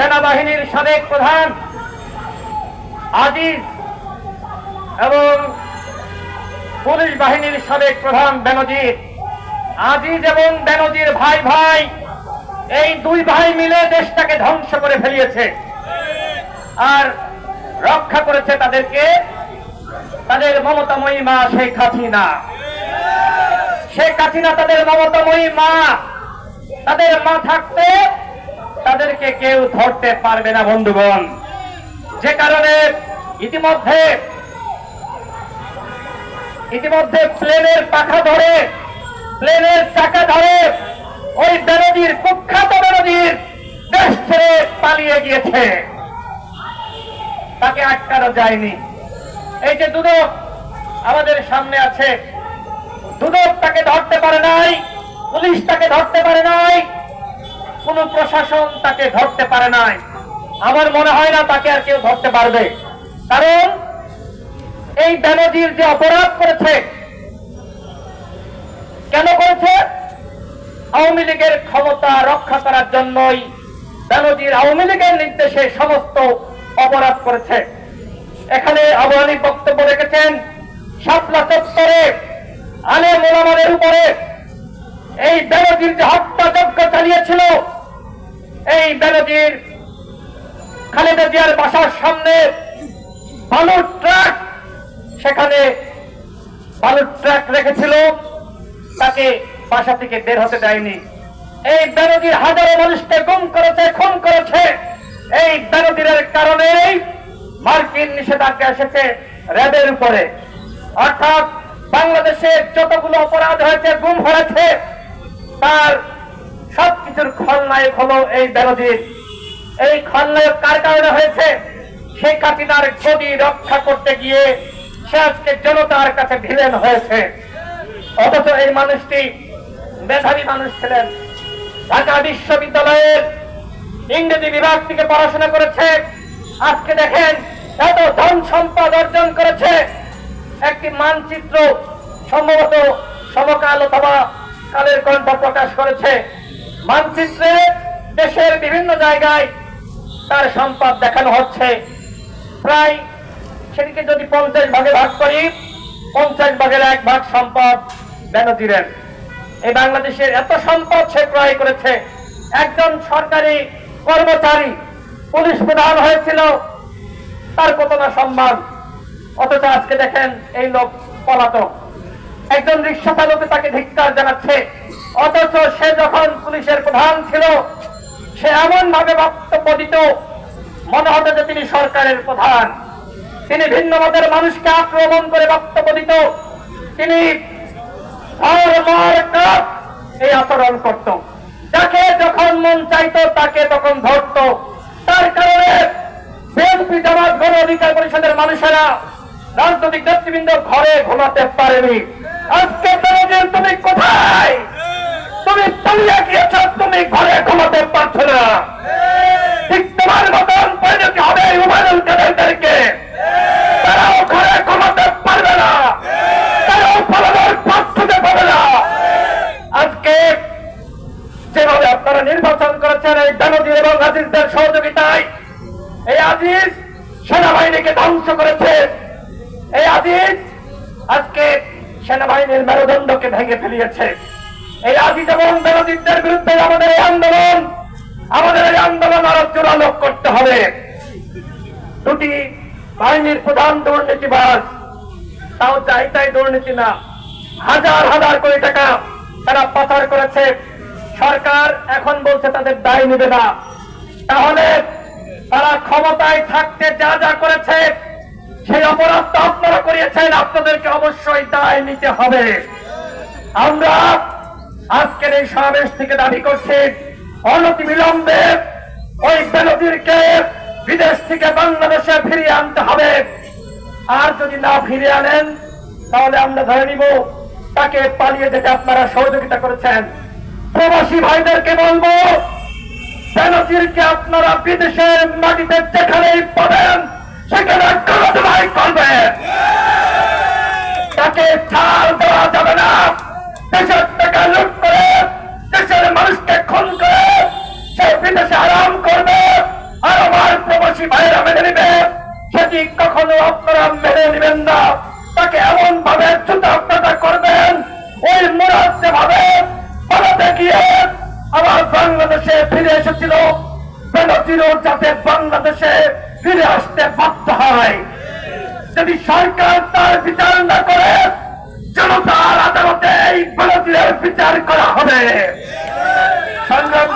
সেনাবাহিনীর সাবেক প্রধান আজিজ এবং পুলিশ বাহিনীর সাবেক প্রধান বেনজির। আজিজ এবং বেনজির ভাই ভাই, এই দুই ভাই মিলে দেশটাকে ধ্বংস করে ফেলিয়েছে আর রক্ষা করেছে তাদেরকে তাদের মমতাময়ী মা শেখ হাসিনা। শেখ হাসিনা তাদের মমতাময়ী মা, তাদের মা থাকতে তাদেরকে কেউ ধরতে পারবে না, বন্ধুগণ। যে কারণে ইতিমধ্যে ইতিমধ্যে প্লেনের পাখা ধরে, প্লেনের চাকা ধরে ওই বেনজির কুখ্যাত বেনজির দেশ ছেড়ে পালিয়ে গিয়েছে। তাকে আটকানো যায়নি। এই যে দুদক আমাদের সামনে আছে, দুদক তাকে ধরতে পারে নাই, পুলিশ তাকে ধরতে পারে নাই কোন প্রশাসন তাকে ধরতে পারে নাই। আমার মনে হয় না তাকে আর কেউ ধরতে পারবে। কারণ এই বেনজির যে অপরাধ করেছে, কেন করেছে? আওয়ামী লীগের ক্ষমতা রক্ষা করার জন্যই বেনজির আওয়ামী লীগের নির্দেশে সমস্ত অপরাধ করেছে। এখানে আবহানী বক্তব্য রেখেছেন, শাপলা চত্বরে আলে মোলামানের উপরে এই বেনজির যে হত্যাযজ্ঞ চালিয়েছিল এই বেনজির খালেদা জিয়ার বাসার সামনে বালুর ট্রাক, সেখানে বালুর ট্রাক রেখেছিল। তাকে বাসা থেকে বের হতে দেয়নি। এই বেনজির হাজারো মানুষকে গুম করেছে, খুন করেছে। এই বেনজিরের কারণেই মার্কিন নিষেধাজ্ঞা এসেছে র্যাবের উপরে। অর্থাৎ বাংলাদেশে যতগুলো অপরাধ হয়েছে, গুম হয়েছে, তার সবকিছুর খলনায়ক হলো এই বেনজির। এই খলনায়ক কার কারণে হয়েছে? শেখ হাসিনার গদি রক্ষা করতে গিয়ে সে আজকে জনতার কাছে ভিলেন হয়েছে। অথচ এই মানুষটি মেধাবী মানুষ ছিলেন। ঢাকা বিশ্ববিদ্যালয়ের ইংরেজি বিভাগ থেকে পড়াশোনা করেছে। আজকে দেখেন, এত ধন সম্পদ অর্জন করেছে। একটি মানচিত্র সম্ভবত সমকাল অথবা কালের কণ্ঠ প্রকাশ করেছে। মানচিত্রে দেশের বিভিন্ন জায়গায় তার সম্পদ দেখানো হচ্ছে। প্রায় সেটিকে যদি পঞ্চাশ ভাগে ভাগ করি, পঞ্চাশ ভাগের এক ভাগ সম্পদ বেনজিরের এই বাংলাদেশের এত সম্পদ সে ক্রয় করেছে। একজন সরকারি কর্মচারী পুলিশ প্রধান হয়েছিল, তার কত না সম্মান। অথচ আজকে দেখেন এই লোক পলাতক। একজন রিক্সা চালকে তাকে ধিক্কার জানাচ্ছে। অথচ সে যখন পুলিশের প্রধান ছিল, সে এমন ভাবে বক্তব্য দিত, মনে হতো যে তিনি সরকারের প্রধান। তিনি ভিন্ন মতের মানুষকে আক্রমণ করে বক্তব্য দিত। তিনি এই আচরণ করত। যাকে যখন মন চাইতো, তাকে তখন ধরত। তার কারণে বিএনপি জামাত গণ অধিকার পরিষদের মানুষেরা রাজনৈতিক নেতৃবৃন্দ ঘরে ঘুমাতে পারেনি। আজকে তুমি কোথায়? তলিয়ে গিয়েছ তুমি ঘরে ঘুমাতে পারছ না। ঠিক। তোমার মতন পরিণতি হবে উমানুল কাদেরকে তারাও ঘরে ঘুমাতে পারবে না। তারাও পালানোর পথ খুঁজে পাবে না। আজকে যেভাবে আপনারা নির্বাচন করেছেন এই দানদীর এবং আজিজদের সহযোগিতায় এই আজিজ সেনাবাহিনীকে ধ্বংস করেছে। এই আজিজ আজকে সেনাবাহিনীর মেরুদণ্ডকে ভেঙে ফেলিয়েছে। এই আজিজ এবং বেরোজিতদের বিরুদ্ধে আমাদের এই আন্দোলন, আমাদের এই আন্দোলন আরও জোরালো করতে হবে। দুটি বাহিনীর প্রধান দুর্নীতিবাজ, তাও চাই তাই দুর্নীতি না। হাজার হাজার কোটি টাকা তারা পাচার করেছে। সরকার এখন বলছে তাদের দায় নেবে না। তাহলে তারা ক্ষমতায় থাকতে যা যা করেছে, সেই অপরাধ তো আপনারা করিয়েছেন। আপনাদেরকে অবশ্যই দায় নিতে হবে। আমরা আজকের এই সমাবেশ থেকে দাবি করছি অনতি বিলম্বে ওই বেনজিরকে বিদেশ থেকে বাংলাদেশে ফিরিয়ে আনতে হবে। আর যদি না ফিরিয়ে আনেন, তাহলে আমরা ধরে নিব, তাকে পালিয়ে যেতে আপনারা সহযোগিতা করেছেন। প্রবাসী ভাইদেরকে বলব বেনজিরকে আপনারা বিদেশের মাটিতে যেখানেই চাষি ভাইরা মেনে নিবে। সেটি কখনো আপনারা মেনে নিবেন না। তাকে এমন ভাবে জুতাপ্রাটা করবেন, ওই মুরাদ যেভাবে ভারতে গিয়ে আবার বাংলাদেশে ফিরে এসেছিল বেনজিরও যাতে বাংলাদেশে ফিরে আসতে বাধ্য হয়। যদি সরকার তার বিচার না করে, জনতার আদালতে এই বেনজিরের বিচার করা হবে। সংগ্রাম